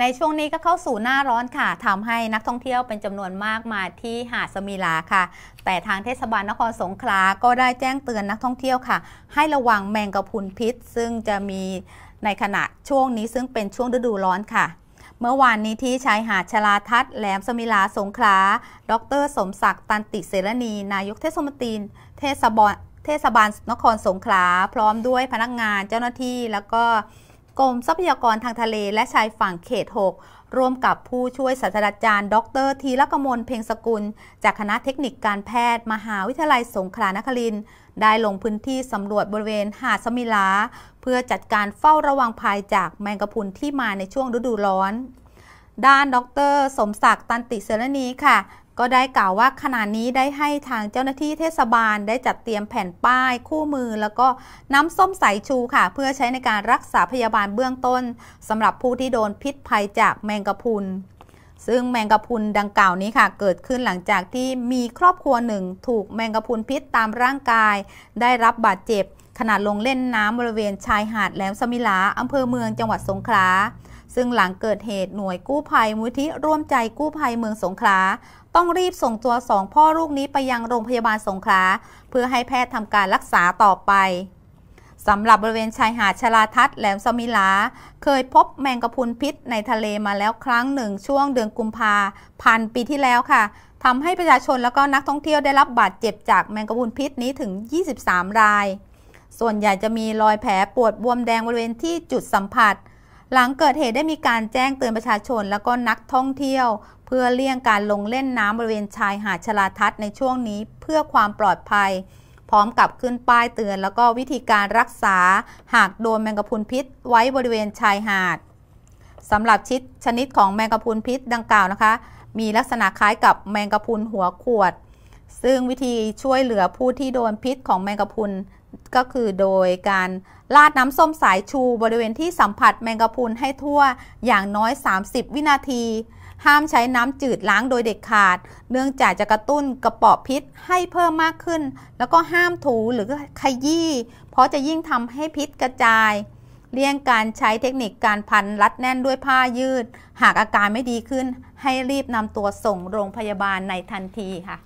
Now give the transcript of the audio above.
ในช่วงนี้ก็เข้าสู่หน้าร้อนค่ะทำให้นักท่องเที่ยวเป็นจำนวนมากมาที่หาดสมิลาค่ะ แต่ทางเทศบาลนครสงขลาก็ได้แจ้งเตือนนักท่องเที่ยวค่ะ ให้ระวังแมงกะพรุนพิษ ซึ่งจะมีในขณะช่วงนี้ซึ่งเป็นช่วงฤดูร้อนค่ะ เมื่อวานนี้ที่ชายหาดชลาทัศน์แหลมสมิลาสงขลา ดร สมศักดิ์ตันติเสรณี นายกเทศมนตรีเทศบาลเทศบาลนครสงขลา พร้อมด้วยพนักงานเจ้าหน้าที่แล้วก็ กรมทรัพยากรทางทะเลและชายฝั่งเขต 6 ร่วมกับผู้ช่วยศาสตราจารย์ ดรทีรกมลเพ่งสกุล จากคณะเทคนิคการแพทย์ มหาวิทยาลัยสงขลานครินทร์ได้ลงพื้นที่สำรวจบริเวณหาดสมิลา เพื่อจัดการเฝ้าระวังภัยจากแมงกะพรุนที่มาในช่วงฤดูร้อน ด้านดร สมศักดิ์ตันติเสรณีค่ะ ก็ได้กล่าวว่าขณะนี้ได้ให้ทางเจ้าหน้าที่เทศบาลได้จัดเตรียมแผ่นป้ายคู่มือ แล้วก็น้ำส้มสายชูค่ะ เพื่อใช้ในการรักษาพยาบาลเบื้องต้นสำหรับผู้ที่โดนพิษภัยจากแมงกะพรุน ซึ่งแมงกะพรุนดังกล่าวนี้ค่ะ เกิดขึ้นหลังจากที่มีครอบครัวหนึ่ง ถูกแมงกะพรุนพิษตามร่างกาย ได้รับบาดเจ็บ ขณะลงเล่นน้ำบริเวณชายหาดแหลมสมิลาอำเภอเมืองจังหวัดสงขลา ซึ่งหลังเกิดเหตุหน่วยกู้ภัยมูลที่ร่วมใจกู้ภัยเมืองสงขลาต้องรีบส่งตัวสองพ่อลูกนี้ไปยังโรงพยาบาลสงขลาเพื่อให้แพทย์ทำการรักษาต่อไปสำหรับบริเวณชายหาดชลาทัศน์แหลมสมิลา เคยพบแมงกะพรุนพิษในทะเลมาแล้วครั้งหนึ่งช่วงเดือนกุมภาพันธ์ปีที่แล้วค่ะทำให้ประชาชนแล้วก็นักท่องเที่ยวได้รับบาดเจ็บจากแมงกะพรุนพิษนี้ถึง 23 ราย ส่วนใหญ่จะมีรอยแผลปวดบวมแดงบริเวณที่จุดสัมผัส หลังเกิดเหตุได้มีการแจ้งเตือนประชาชน แล้วก็นักท่องเที่ยว เพื่อเลี่ยงการลงเล่นน้ำบริเวณชายหาดชลาทัศน์ในช่วงนี้เพื่อความปลอดภัย พร้อมกับขึ้นป้ายเตือน แล้วก็วิธีการรักษา หากโดนแมงกะพรุนพิษ ไว้บริเวณชายหาดสำหรับชิดชนิดของแมงกะพรุนพิษดังกล่าวนะคะ มีลักษณะคล้ายกับแมงกะพรุนหัวขวด ซึ่งวิธีช่วยเหลือผู้ที่โดนพิษของแมงกะพรุน ก็คือโดยการราดน้ำส้มสายชูบริเวณที่สัมผัสแมงกะพรุนให้ทั่วอย่างน้อย 30 วินาที ห้ามใช้น้ำจืดล้างโดยเด็ดขาด เนื่องจากจะกระตุ้นกระปาะพิษให้เพิ่มมากขึ้น แล้วก็ห้ามถูหรือขยี้ เพราะจะยิ่งทำให้พิษกระจาย เลี่ยงการใช้เทคนิคการพันรัดแน่นด้วยผ้ายืด หากอาการไม่ดีขึ้น ให้รีบนำตัวส่งโรงพยาบาลในทันทีค่ะ